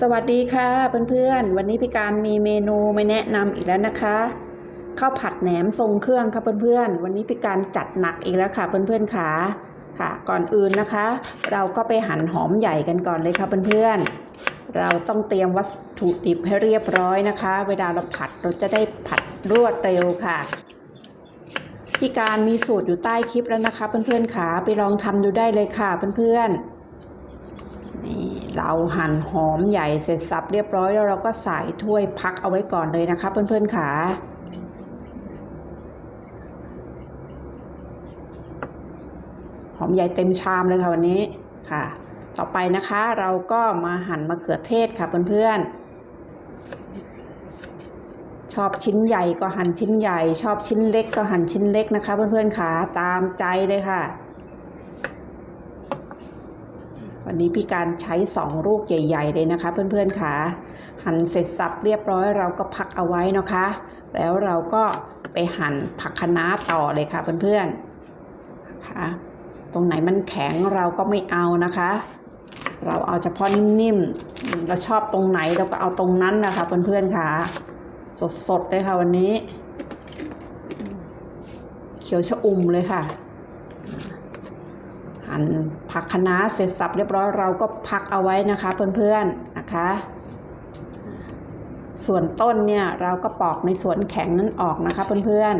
สวัสดีค่ะเพื่อนๆ วันนี้พี่การมีเมนูมาแนะนำอีกแล้วนะคะข้าวผัดแหนมทรงเครื่องค่ะเพื่อนๆ วันนี้พี่การจัดหนักอีกแล้วค่ะเพื่อนๆค่ะค่ะ ก่อนอื่นนะคะ เราก็ไปหั่นหอมใหญ่กันก่อนเลยค่ะเพื่อนๆ เราต้องเตรียมวัตถุดิบให้เรียบร้อยนะคะ เวลาเราผัดเราจะได้ผัดรวดเร็วค่ะพี่การมีสูตรอยู่ใต้คลิปแล้วนะคะ เพื่อนๆค่ะไปลองทำดูได้เลยค่ะเพื่อนๆนี่าหั่นหอมใหญ่เสร็จสับเรียบร้อยแล้วเราก็ใส่ถ้วยพักเอาไว้ก่อนเลยนะคะ เพื่อนๆค่ะหอมใหญ่เต็มชามเลยค่ะวันนี้ค่ะ ต่อไปนะคะเราก็มาหั่นมะเขือเทศค่ะเพื่อนๆ ชอบชิ้นใหญ่ก็หั่นชิ้นใหญ่ ชอบชิ้นเล็กก็หั่นชิ้นเล็กนะคะ เพื่อนๆค่ะตามใจเลยค่ะ วันนี้พี่การใช้สองลูกใหญ่ ๆ เลยนะคะ เพื่อนๆค่ะ หั่นเสร็จสับเรียบร้อยเราก็พักเอาไว้นะคะ แล้วเราก็ไปหั่นผักคะน้าต่อเลยค่ะเพื่อนๆนะคะตรงไหนมันแข็งเราก็ไม่เอานะคะ เราเอาเฉพาะนิ่มๆเราชอบตรงไหนเราก็เอาตรงนั้นนะคะเพื่อนๆค่ะ สดๆเลยค่ะวันนี้ เขียวชะอุ่มเลยค่ะ หั่นผักคะน้าเสร็จสับเรียบร้อยเราก็พักเอาไว้นะคะเพื่อนๆนะคะ ส่วนต้นเนี่ยเราก็ปอกในส่วนแข็งนั้นออกนะคะเพื่อน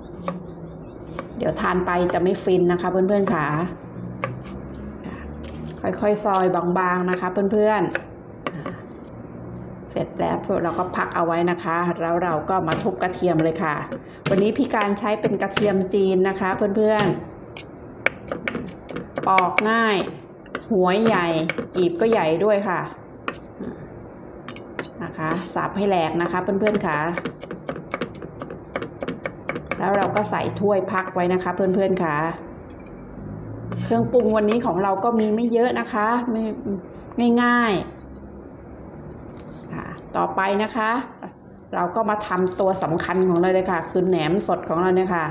ๆ เดี๋ยวทานไปจะไม่ฟินนะคะเพื่อนๆค่ะ ค่อยๆซอยบางๆนะคะเพื่อนๆเสร็จแล้วเราก็พักเอาไว้นะคะ แล้วเราก็มาทุบกระเทียมเลยค่ะ วันนี้พี่การใช้เป็นกระเทียมจีนนะคะเพื่อนๆ ปอกง่าย หัวใหญ่กีบก็ใหญ่ด้วยค่ะนะคะสับให้แหลกนะคะเพื่อนๆค่ะ แล้วเราก็ใส่ถ้วยพักไว้นะคะเพื่อนๆค่ะ เครื่องปรุงวันนี้ของเราก็มีไม่เยอะนะคะไม่ง่ายๆค่ะต่อไปนะคะ เราก็มาทำตัวสำคัญของเราเลยค่ะ คือแหนมสดของเราเนี่ยค่ะ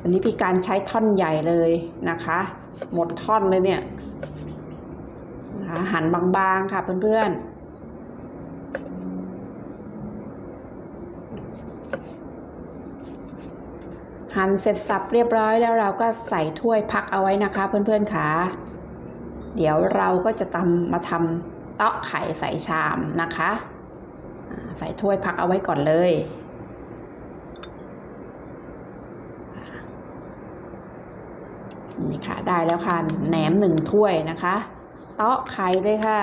วันนี้พี่การใช้ท่อนใหญ่เลยนะคะ หมดท่อนเลยเนี่ยนะคะหั่นบางๆค่ะเพื่อนๆหั่นเสร็จสับเรียบร้อยแล้วเราก็ใส่ถ้วยพักเอาไว้นะคะเพื่อนๆค่ะ เดี๋ยวเราก็จะทำมาทำเตาะไข่ใส่ชามนะคะ ใส่ถ้วยพักเอาไว้ก่อนเลย นี่ค่ะ ได้แล้วค่ะแหนมหนึ่งถ้วยนะคะ เตาะไข่เลยค่ะ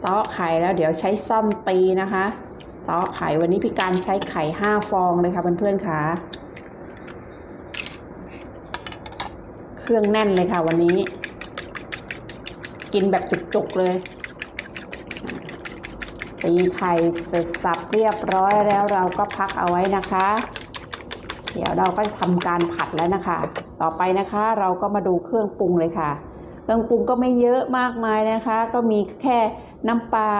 เตาะไข่แล้วเดี๋ยวใช้ซ่อมตีนะคะ เตาะไข่วันนี้พี่การใช้ไข่ห้าฟองเลยค่ะเพื่อนๆค่ะ เครื่องแน่นเลยค่ะวันนี้ กินแบบจุกๆเลยตีไข่เสร็จสับเรียบร้อยแล้วเราก็พักเอาไว้นะคะ เดี๋ยวเราก็ทำการผัดแล้วนะคะ ต่อไปนะคะ เราก็มาดูเครื่องปรุงเลยค่ะ เครื่องปรุงก็ไม่เยอะมากมายนะคะ ก็มีแค่น้ำปลา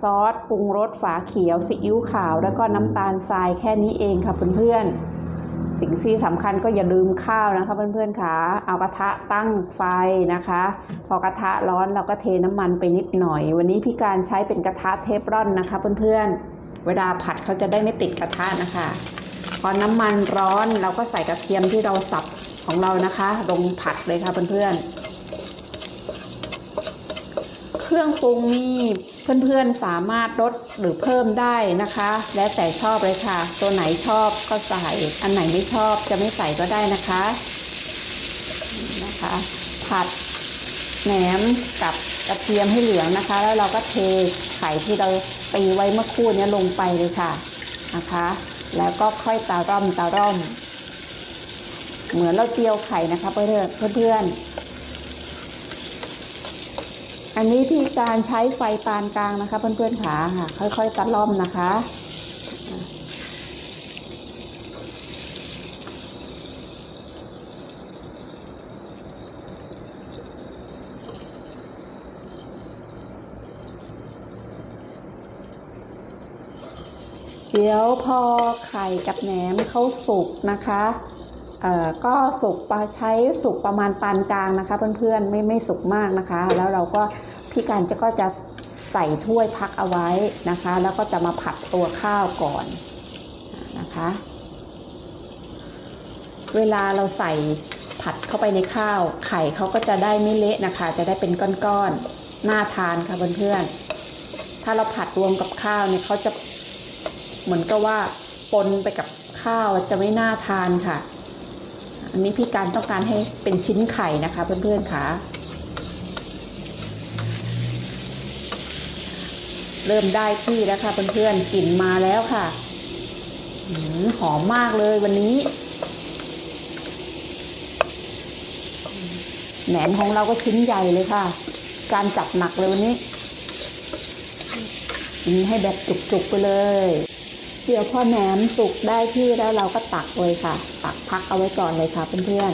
ซอสปรุงรสฝาเขียวซีอิ๊วขาว แล้วก็น้ำตาลทรายแค่นี้เองค่ะเพื่อนๆ สิ่งที่สำคัญก็อย่าลืมข้าวนะคะเพื่อนๆค่ะเอากระทะตั้งไฟนะคะ พอกระทะร้อนเราก็เทน้ำมันไปนิดหน่อย วันนี้พี่การใช้เป็นกระทะเทฟรอนนะคะเพื่อนๆ เวลาผัดเขาจะได้ไม่ติดกระทะนะคะ พอน้ำมันร้อนเราก็ใส่กระเทียมที่เราสับของเรานะคะ ลงผัดเลยค่ะเพื่อนๆ เครื่องปรุงนี่เพื่อนๆสามารถลดหรือเพิ่มได้นะคะ แล้วแต่ชอบเลยค่ะ ตัวไหนชอบก็ใส่ อันไหนไม่ชอบจะไม่ใส่ก็ได้นะคะนะคะ ผัดแหนมกับกระเทียมให้เหลืองนะคะ แล้วเราก็เทไข่ที่เราตีไว้เมื่อครู่นี้ลงไปเลยค่ะนะคะ แล้วก็ค่อยตาร่อมตาร่อม เหมือนเราเจียวไข่นะคะเพื่อนเพื่อนอันนี้ที่การใช้ไฟปานกลางนะคะ เพื่อนๆขาค่ะ ค่อยๆตาร่อมนะคะ เดี๋ยวพอไข่กับแหนมเขาสุกนะคะเอ่อก็สุกปลาใช้สุกประมาณปานกลางนะคะ เพื่อนๆไม่ไม่สุกมากนะคะ แล้วเราก็พี่การจะก็จะใส่ถ้วยพักเอาไว้นะคะ แล้วก็จะมาผัดตัวข้าวก่อนนะคะ เวลาเราใส่ผัดเข้าไปในข้าว ไข่เขาก็จะได้ไม่เละนะคะ จะได้เป็นก้อนๆน่าทานค่ะเพื่อนๆถ้าเราผัดรวมกับข้าวเนี่ยเขาจะ เหมือนกับว่าปนไปกับข้าวจะไม่น่าทานค่ะ อันนี้พี่การต้องการให้เป็นชิ้นไข่นะคะ เพื่อนๆค่ะเริ่มได้ที่แล้วค่ะเพื่อนๆกลิ่นมาแล้วค่ะหอมมากเลยวันนี้แหนมของเราก็ชิ้นใหญ่เลยค่ะ การจับหนักเลยวันนี้กินให้แบบจุกๆไปเลย เดี๋ยวพอแหนมสุกได้ที่แล้วเราก็ตักเลยค่ะ ตักพักเอาไว้ก่อนเลยค่ะเพื่อน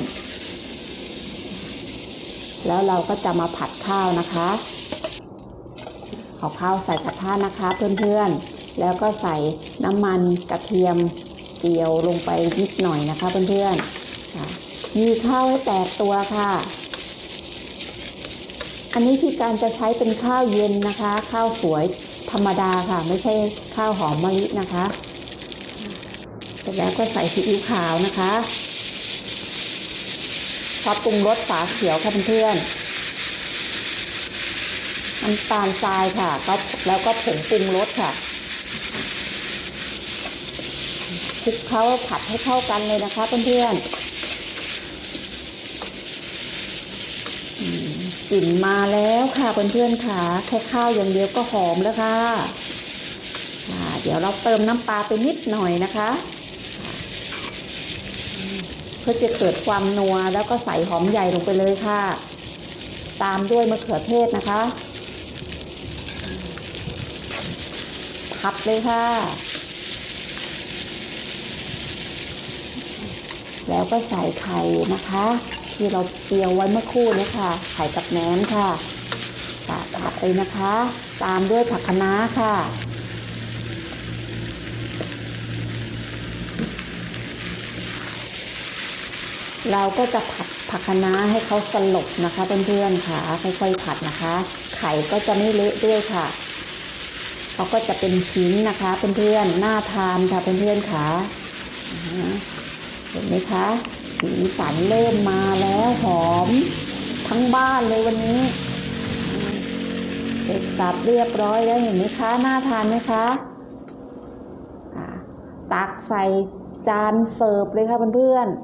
ๆ แล้วเราก็จะมาผัดข้าวนะคะ เอาข้าวใส่กระทะนะคะเพื่อนๆ แล้วก็ใส่น้ำมันกระเทียมเจียวลงไปนิดหน่อยนะคะเพื่อนๆค่ะมีข้าวให้แตกตัวค่ะ อันนี้ที่การจะใช้เป็นข้าวเย็นนะคะ ข้าวสวย ธรรมดาค่ะ ไม่ใช่ข้าวหอมมะลินะคะเสร็จแล้วก็ใส่ซีอิ๊วขาวนะคะซอสปรุงรสฝาเขียวค่ะเพื่อนๆน้ำตาลทรายค่ะก็แล้วก็ผงปรุงรสค่ะคลุกเคล้าผัดให้เข้ากันเลยนะคะเพื่อนๆ กลิ่นมาแล้วค่ะเพื่อนๆค่ะแค่ข้าวอย่างเดียวก็หอมแล้วค่ะเดี๋ยวเราเติมน้ำปลาไปนิดหน่อยนะคะ เพื่อจะเกิดความนัวแล้วก็ใส่หอมใหญ่ลงไปเลยค่ะ ตามด้วยมะเขือเทศนะคะผัดเลยค่ะ แล้วก็ใส่ไข่นะคะ ที่เราเตรียมไว้เมื่อครู่นี้ค่ะไข่กับแหนมค่ะผัดเลยนะคะ ตามด้วยผักคะน้าค่ะเราก็จะผัดผักคะน้าให้เขาสลบนะคะเพื่อนๆค่ะค่อยๆผัดนะคะ ไข่ก็จะไม่เละด้วยค่ะเขาก็จะเป็นชิ้นนะคะเพื่อนๆน่าทานค่ะเพื่อนๆค่ะเห็นไหมคะ สีสันเริ่มมาแล้วหอมทั้งบ้านเลยวันนี้เสร็จสับเรียบร้อยแล้วเห็นไหมคะน่าทานไหมคะตักใส่จานเสิร์ฟเลยค่ะเพื่อนๆ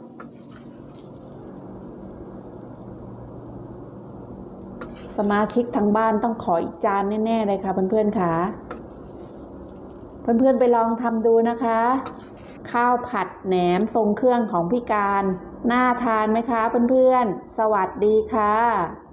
สมาชิกทางบ้านต้องขออีกจานแน่ๆเลยค่ะเพื่อนๆค่ะ เพื่อนๆไปลองทำดูนะคะ ข้าวผัดแหนมทรงเครื่องของพี่การ น่าทานไหมคะเพื่อนๆ สวัสดีค่ะ